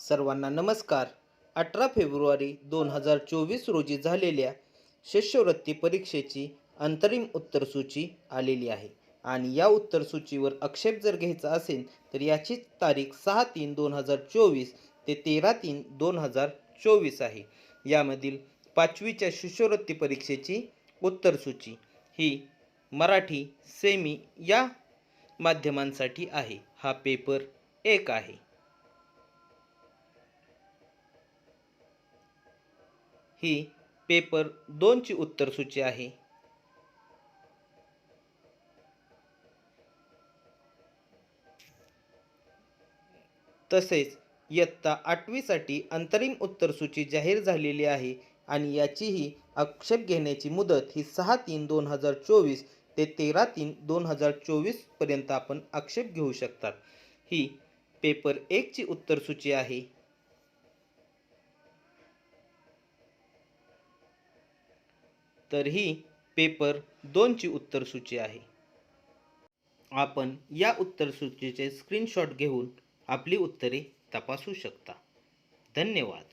सर्वांना नमस्कार. अठरा फेब्रुवारी दोन हजार चोवीस रोजी झालेल्या शिष्यवृत्ती परीक्षेची अंतरिम उत्तरसूची आलेली आहे. आणि या उत्तरसूचीवर आक्षेप जर घ्यायचा असेल तर याची तारीख सहा तीन दोन हजार चोवीस ते तेरा तीन दोन हजार चोवीस आहे. यामधील पाचवीच्या शिष्यवृत्ती परीक्षेची उत्तरसूची ही मराठी सेमी या माध्यमांसाठी आहे. हा पेपर एक आहे. ही पेपर दोनची उत्तरसूची आहे. तसेच इयत्ता आठवीसाठी अंतरिम उत्तरसूची जाहीर झालेली आहे आणि याचीही आक्षेप घेण्याची मुदत ही सहा तीन दोन हजार चोवीस ते तेरा तीन दोन हजार चोवीसपर्यंत आपण आक्षेप घेऊ शकतात. ही पेपर एकची उत्तरसूची आहे. तर ही पेपर दोनची उत्तरसूची आहे. आपण या उत्तरसूचीचे स्क्रीनशॉट घेऊन आपली उत्तरे तपासू शकता. धन्यवाद.